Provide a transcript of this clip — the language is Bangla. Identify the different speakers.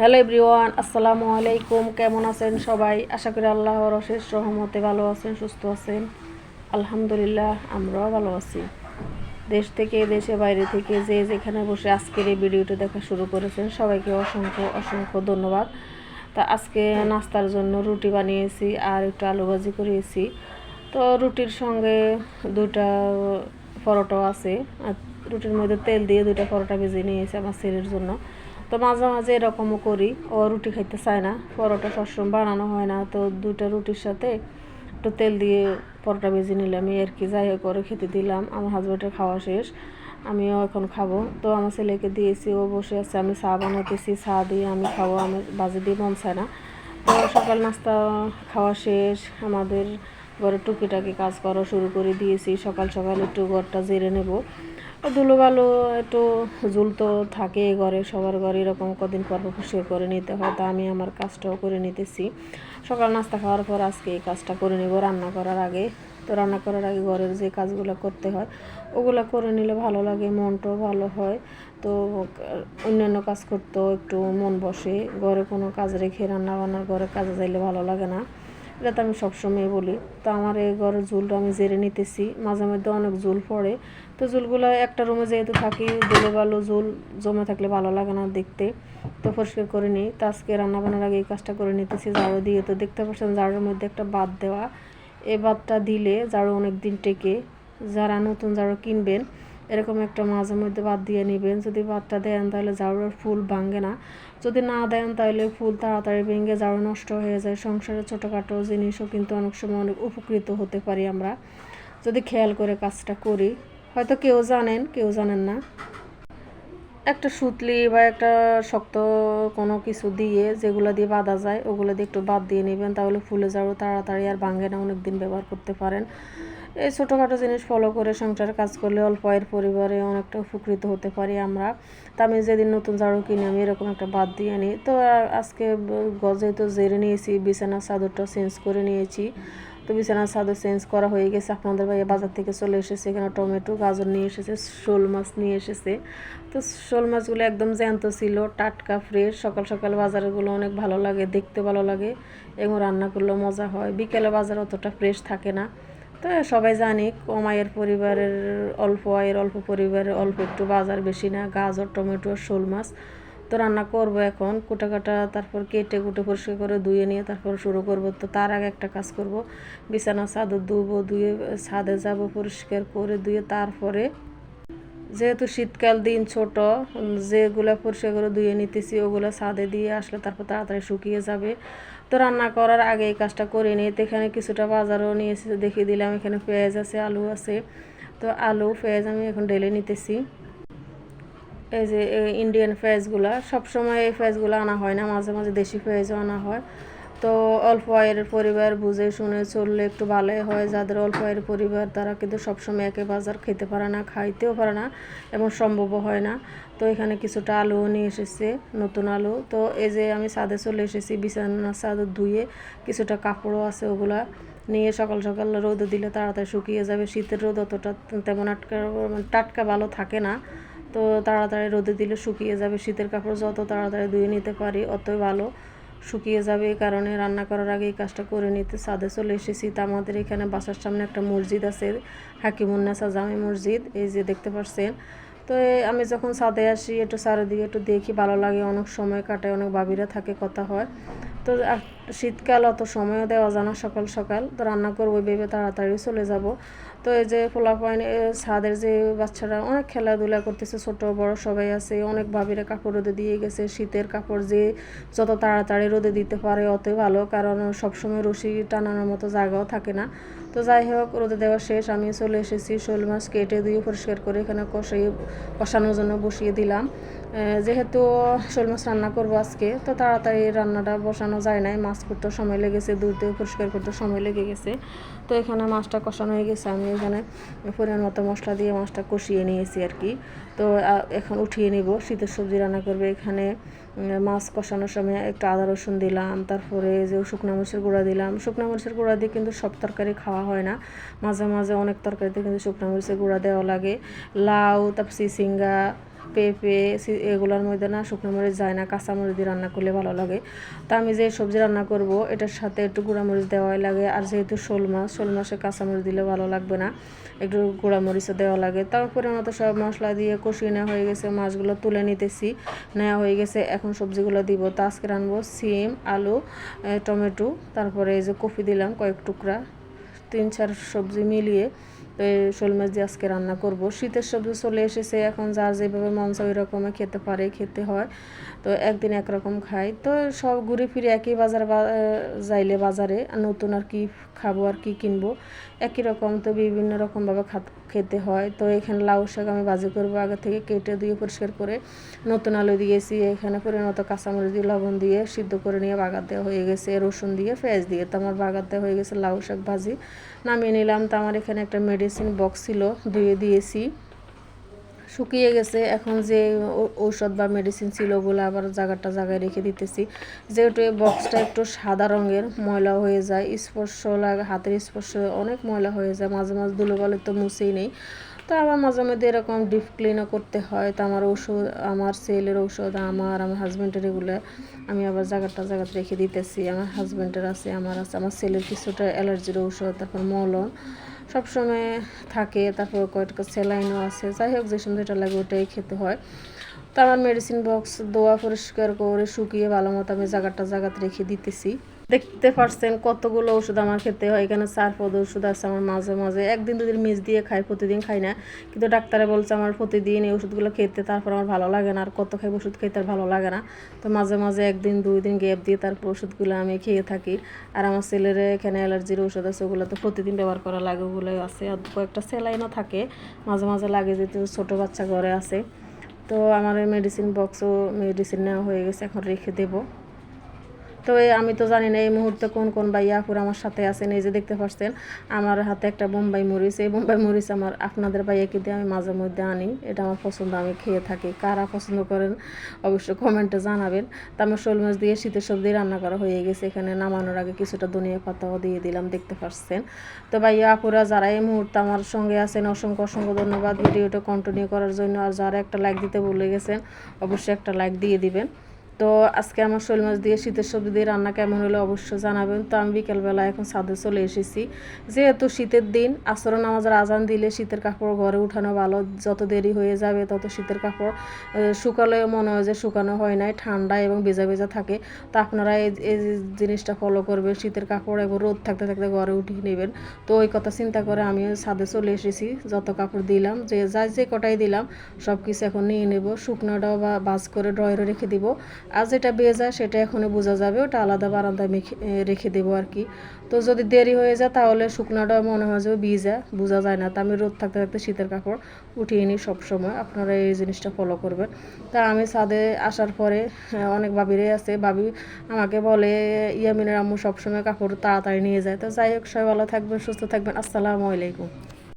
Speaker 1: হ্যালো এভরিওয়ান, আসসালামু আলাইকুম। কেমন আছেন সবাই? আশা করি আল্লাহর অশেষ সহমতে ভালো আছেন, সুস্থ আছেন। আলহামদুলিল্লাহ, আমরাও ভালো আছি। দেশ থেকে, দেশে বাইরে থেকে যে যেখানে বসে আজকের এই ভিডিওটা দেখা শুরু করেছেন, সবাইকে অসংখ্য অসংখ্য ধন্যবাদ। তা আজকে নাস্তার জন্য রুটি বানিয়েছি আর একটু আলু ভাজি করিয়েছি তো রুটির সঙ্গে দুটা পরোটাও আছে। আর রুটির মধ্যে তেল দিয়ে দুইটা পরোটা ভেজে নিয়েছি আমার ছেলের জন্য। তো মাঝে মাঝে এরকমও করি। ও রুটি খাইতে চায় না, পরোটা সবসময় বানানো হয় না। তো দুইটা রুটির সাথে একটু তেল দিয়ে পরোটা ভেজে নিলাম। আর কি যাই হোক করে খেতে দিলাম। আমার হাজব্যান্ডের খাওয়া শেষ, আমিও এখন খাব। তো আমার ছেলেকে দিয়েছি, ও বসে আছে। আমি চা বানাইতেছি, চা দিয়ে আমি খাব। আমি বাজে দিয়ে মন চায় না। তো সকাল নাস্তা খাওয়া শেষ। আমাদের ঘরে টুকিটাকি কাজ করা শুরু করে দিয়েছি। সকাল সকাল একটু ঘরটা জেরে নেব। ধুলো ভালো একটু ঝুল তো থাকে ঘরে, সবার ঘরে এরকম কদিন পর পরিষ্কার করে নিতে হয়, তা আমি আমার কাজটাও করে নিতেছি। সকাল নাস্তা খাওয়ার পর আজকে এই কাজটা করে নেব রান্না করার আগে। তো রান্না করার আগে ঘরের যে কাজগুলো করতে হয়, ওগুলো করে নিলে ভালো লাগে, মনটাও ভালো হয়। তো অন্যান্য কাজ করতেও একটু মন বসে, ঘরে কোনো কাজ রেখে রান্না বান্নার ঘরে কাজে যাইলে ভালো লাগে না। এটা তো আমি সবসময় বলি। তো আমার এই ঘরের ঝুলটা আমি জেরে নিতেছি। মাঝে মধ্যে অনেক ঝুল পড়ে। তো ঝুলগুলো একটা রুমে যেহেতু থাকি ধুলো ভালো ঝুল জমে থাকলে ভালো লাগে না দেখতে। তো পরিষ্কার করে নিই। তো আজকে রান্না বান্নার আগে এই কাজটা করে নিতেছি ঝাড়ু দিয়ে। তো দেখতে পাচ্ছেন ঝাড়ুর মধ্যে একটা বাদ দেওয়া। এই বাদটা দিলে ঝাড়ু অনেক দিন টেকে। যারা নতুন ঝাড়ু কিনবেন এরকম একটা মাঝে মধ্যে বাদ দিয়ে নেবেন। যদি বাদটা দেন তাহলে ঝাড়ুর ফুল ভাঙে না। যদি না দেন তাহলে ফুল তাড়াতাড়ি ভেঙে ঝাড়ু নষ্ট হয়ে যায়। সংসারে ছোটোখাটো জিনিসও কিন্তু অনেক সময় অনেক উপকৃত হতে পারি আমরা। যদি খেয়াল করে কাজটা করি। হয়তো কেউ জানেন কেউ জানেন না। একটা সুতলি বা একটা শক্ত কোনো কিছু দিয়ে যেগুলো দিয়ে বাঁধা যায়, ওগুলো দিয়ে একটু বাদ দিয়ে নেবেন, তাহলে ফুলে ঝাড়ু তাড়াতাড়ি আর ভাঙে না, অনেক দিন ব্যবহার করতে পারেন। এই ছোটোখাটো জিনিস ফলো করে সংসার কাজ করলে অল্প আয়ের পরিবারে অনেকটা উপকৃত হতে পারি আমরা। তা আমি যেদিন নতুন ঝাড়ু কিনে, আমি এরকম একটা বাদ দিয়ে নিই তো আজকে গজে তো জেরে নিয়েছি বিছানার চাদরটা চেঞ্জ করে নিয়েছি। তো বিছানার চাদর চেঞ্জ করা হয়ে গেছে। আপনাদের ভাইয়া বাজার থেকে চলে এসেছে, এখানে টমেটো, গাজর নিয়ে এসেছে, শোল মাছ নিয়ে এসেছে। তো শোল মাছগুলো একদম জ্যান্ত ছিল, টাটকা ফ্রেশ সকাল সকাল বাজারগুলো অনেক ভালো লাগে, দেখতে ভালো লাগে। এবং রান্না করলেও মজা হয়। বিকেলে বাজার অতটা ফ্রেশ থাকে না। তো সবাই জানি, কম আয়ের পরিবারের অল্প আয়ের, অল্প পরিবারের অল্প একটু বাজার বেশি না। গাজর, টমেটো, শোল মাছ তো রান্না করব এখন। কুটা কাটা তারপর কেটে কুটে পরিষ্কার করে ধুয়ে নিয়ে তারপর শুরু করব। তো তার আগে একটা কাজ করব। বিছানা চাদর ধুবো, ধুয়ে ছাদে যাব পরিষ্কার করে ধুয়ে তারপরে যেহেতু শীতকাল দিন ছোট, যেগুলো পরিষ্কার করে ধুয়ে নিতেছি ওগুলো ছাদে দিয়ে আসলে তারপর তাড়াতাড়ি শুকিয়ে যাবে। তো রান্না করার আগে এই কাজটা করে নিই তো এখানে কিছুটা বাজারও নিয়ে এসে দেখিয়ে দিলাম এখানে পেঁয়াজ আছে, আলু আছে। তো আলু, পেঁয়াজ আমি এখন ঢেলে নিতেছি। এই যে ইন্ডিয়ান পেঁয়াজগুলো সবসময় এই পেঁয়াজগুলো আনা হয় না, মাঝে মাঝে দেশি পেঁয়াজও আনা হয়। তো অল্প আয়ের পরিবার বুঝে শুনে চললে একটু ভালোই হয়, যাদের অল্প আয়ের পরিবার তারা কিন্তু সবসময় একে বাজার খেতে পারে না, খাইতেও পারে না, এবং সম্ভবও হয় না। তো এখানে কিছুটা আলুও নিয়ে এসেছে, নতুন আলু। তো এই যে আমি ছাদে চলে এসেছি, বিছানা চাদর ধুয়ে কিছুটা কাপড়ও আছে ওগুলা নিয়ে সকাল সকাল রোদে দিলে তাড়াতাড়ি শুকিয়ে যাবে। শীতের রোদ অতটা তেমন আটকা টাটকা ভালো থাকে না। তো তাড়াতাড়ি রোদে দিলে শুকিয়ে যাবে। শীতের কাপড় যত তাড়াতাড়ি ধুয়ে নিতে পারি, অতই ভালো। শুকিয়ে যাবে এই কারণে রান্না করার আগে এই কাজটা করে নিতে। সাদে চলে এসেছি। তা আমাদের এখানে বাসার সামনে একটা মসজিদ আছে হাকিমুন্নাসা জামি মসজিদ, এই যে দেখতে পাচ্ছেন তো আমি যখন ছাদে আসি, একটু চারিদিকে একটু দেখি, ভালো লাগে, অনেক সময় কাটায়, অনেক বাবিরা থাকে, কথা হয়। তো শীতকাল অত সময়ও দেওয়া যায় না, সকাল সকাল। তো রান্না করব, ভেবে তাড়াতাড়ি চলে যাব। তো এই যে পয়েন্ট ছাদের যে বাচ্চারা অনেক খেলাধুলা করতেছে, ছোট, বড় সবাই আছে, অনেক ভাবিরা কাপড় রোদে দিয়ে গেছে, শীতের কাপড় যে যত তাড়াতাড়ি রোদে দিতে পারে অত ভালো, কারণ সবসময় রশি টানানোর মতো জায়গাও থাকে না। তো যাই হোক, রোদে দেওয়া শেষ। আমি চলে এসেছি শোল মাছ কেটে দিয়ে পরিষ্কার করে এখানে কষিয়ে কষানোর জন্য বসিয়ে দিলাম। যেহেতু শোল মাছ রান্না করব আজকে, তো তাড়াতাড়ি রান্নাটা বসানো যায় নাই। মাছ করতে সময় লেগেছে, দুধ পরিষ্কার করতে সময় লেগে গেছে। তো এখানে মাছটা কষানো হয়ে গেছে। আমি এখানে পরিমাণ মতো মশলা দিয়ে মাছটা কষিয়ে নিয়েছি আর কি। তো এখন উঠিয়ে নিব। শীতের সবজি রান্না করবে এখানে। মাছ কষানোর সময় একটু আদা, রসুন দিলাম। তারপরে যে শুকনো মরিচের গুঁড়া দিলাম। শুকনো মরিচের গুঁড়া দিয়ে কিন্তু সব তরকারি খাওয়া হয় না। মাঝে মাঝে অনেক তরকারিতে কিন্তু শুকনো মরিচের গুঁড়া দেওয়া লাগে। লাউ, তারপর সিসিঙ্গা পেঁপে এগুলোর মধ্যে না শুকনো মরিচ যায় না কাঁচা মরিচ দিয়ে রান্না করলে ভালো লাগে। তো আমি যে সবজি রান্না করব, এটার সাথে একটু গুঁড়ামরিচ দেওয়াই লাগে। আর যেহেতু শোল মাছ, শোল মাছে কাঁচা মরিচ দিলে ভালো লাগবে না, একটু গুঁড়ামরিচও দেওয়া লাগে। তারপরে মতো সব মশলা দিয়ে কষিয়ে নেওয়া হয়ে গেছে, মাছগুলো তুলে নিতেছি, নেওয়া হয়ে গেছে। এখন সবজিগুলো দিব। তো আজকে রানবো সিম, আলু টমেটো, তারপরে এই যে কফি দিলাম কয়েক টুকরা। তিন, চার সবজি মিলিয়ে শোল মাছ দিয়ে আজকে রান্না করব। শীতের সবজি চলে এসেছে, এখন যার যেভাবে মন চায় ওই রকমে খেতে পারে, খেতে হয়। তো একদিন একরকম খাই। তো সব ঘুরে ফিরে একই বাজার যাইলে বাজারে, নতুন আর কি খাব আর কি কিনবো। একই রকম তো বিভিন্ন রকমভাবে খাত- খেতে হয়। তো এখানে লাউ শাক আমি ভাজি করব আগে থেকে কেটে দিয়ে পরিষ্কার করে নতুন আলু দিয়েছি, এখানে পরিণত কাঁচামরিচ দিয়ে, লবণ দিয়ে সিদ্ধ করে নিয়ে দেওয়া হয়ে গেছে, রসুন দিয়ে, পেঁয়াজ দিয়ে। তো আমার দেওয়া হয়ে গেছে লাউ শাক ভাজি। নামিয়ে নিলাম। তো আমার এখানে একটা মেডিসিন বক্স ছিল, ধুয়ে দিয়েছি। শুকিয়ে গেছে। এখন যে ঔষধ বা মেডিসিন ছিল ওগুলো আবার জায়গাটা জায়গায় রেখে দিতেছি। যেহেতু এই বক্সটা একটু সাদা রঙের, ময়লা হয়ে যায়। স্পর্শ লাগে, হাতের স্পর্শ অনেক ময়লা হয়ে যায়। মাঝে মাঝে ধুলো বলে তো মুছেই নেই। তো আবার মাঝে মধ্যে এরকম ডিপ ক্লিনও করতে হয়। তো আমার ওষুধ আমার সেলের ঔষধ, আমার আমার হাজব্যান্ডের এগুলো আমি আবার জায়গাটা জায়গাতে রেখে দিতেছি। আমার হাজব্যান্ডের আছে, আমার আছে। আমার সেলের কিছুটা অ্যালার্জির ঔষধ, তারপর মলম সবসময় থাকে। তারপর কয়েকটা স্যালাইনও আছে। যাই হোক, যে সময় যেটা লাগে ওটাই খেতে হয়। তো আমার মেডিসিন বক্স দোয়া পরিষ্কার করে শুকিয়ে ভালো মতো আমি জায়গাটা জায়গাতে রেখে দিতেছি। দেখতে পারছেন কতগুলো ওষুধ আমার খেতে হয়। এখানে চার পদ ওষুধ আছে আমার মাঝে মাঝে। একদিন দুদিন মিস দিয়ে খাই, প্রতিদিন খাই না। কিন্তু ডাক্তারে বলছে আমার প্রতিদিন এই ওষুধগুলো খেতে, তারপর আমার ভালো লাগে না। আর কত খাই ওষুধ খেতে আর ভালো লাগে না। তো মাঝে মাঝে একদিন, দুই দিন গ্যাপ দিয়ে তারপর ওষুধগুলো আমি খেয়ে থাকি। আর আমার ছেলের এখানে অ্যালার্জির ওষুধ আছে, ওগুলো তো প্রতিদিন ব্যবহার করা লাগে ওগুলোই আছে। আর কয়েকটা স্যালাইনও থাকে। মাঝে মাঝে লাগে যেহেতু ছোটো বাচ্চা ঘরে আছে। তো আমার মেডিসিন বক্সও মেডিসিন নেওয়া হয়ে গেছে, এখন রেখে দেবো। তো আমি তো জানি না এই মুহূর্তে কোন কোন বাইয়াপুর আমার সাথে আছেন, এই যে দেখতে পাচ্ছেন, আমার হাতে একটা বোম্বাই মরিচ। এই বোম্বাই মরিচ আমার আপনাদের বাইয়াকে দিয়ে আমি মাঝে মধ্যে আনি, এটা আমার পছন্দ, আমি খেয়ে থাকি। কারা পছন্দ করেন অবশ্যই কমেন্টে জানাবেন। তো আমার শোল মাছ দিয়ে শীতের সবজি রান্না করা হয়ে গেছে, এখানে নামানোর আগে কিছুটা ধনিয়া পাতাও দিয়ে দিলাম, দেখতে পাচ্ছেন। তো ভাইয়া আপুরা যারা এই মুহূর্তে আমার সঙ্গে আছেন, অসংখ্য অসংখ্য ধন্যবাদ ভিডিওটা কন্টিনিউ করার জন্য। আর যারা একটা লাইক দিতে ভুলে গেছেন, অবশ্যই একটা লাইক দিয়ে দিবেন। তো আজকে আমার শোল মাছ দিয়ে শীতের সবজি দিয়ে রান্না কেমন হলো অবশ্যই জানাবেন। তো আমি বিকেলবেলা এখন ছাদে চলে এসেছি। যেহেতু শীতের দিন আসর আমাদের আজান দিলে শীতের কাপড় ঘরে উঠানো ভালো। যত দেরি হয়ে যাবে, তত শীতের কাপড় শুকালে মনে হয় যে শুকানো হয় নাই, ঠান্ডা এবং ভেজা ভেজা থাকে। তো আপনারা এই এই জিনিসটা ফলো করবেন, শীতের কাপড় এবং রোদ থাকতে থাকতে ঘরে উঠিয়ে নেবেন। তো ওই কথা চিন্তা করে আমি ছাদে চলে এসেছি, যত কাপড় দিলাম, যে যাই যে কটাই দিলাম সব কিছু এখন নিয়ে নেব। শুকনোটাও বা বাজ করে ড্রয়ারে রেখে দিব। আর যেটা ভেজা সেটা এখনই বোঝা যাবে, ওটা আলাদা বারান্দায় মেখে রেখে দেবো আর কি। তো যদি দেরি হয়ে যায় তাহলে শুকনোটা মনে হয় যে ভিজা, বোঝা যায় না। তা আমি রোদ থাকতে থাকতে শীতের কাপড় উঠিয়ে নিই সবসময়। আপনারা এই জিনিসটা ফলো করবেন। তা আমি ছাদে আসার পরে অনেক বাবিরে আছে। বাবি আমাকে বলে, ইয়ামিনের আম্মু সবসময় কাপড় তাড়াতাড়ি নিয়ে যায়। তো যাই হোক, সবাই ভালো থাকবেন, সুস্থ থাকবেন। আসসালামু আলাইকুম।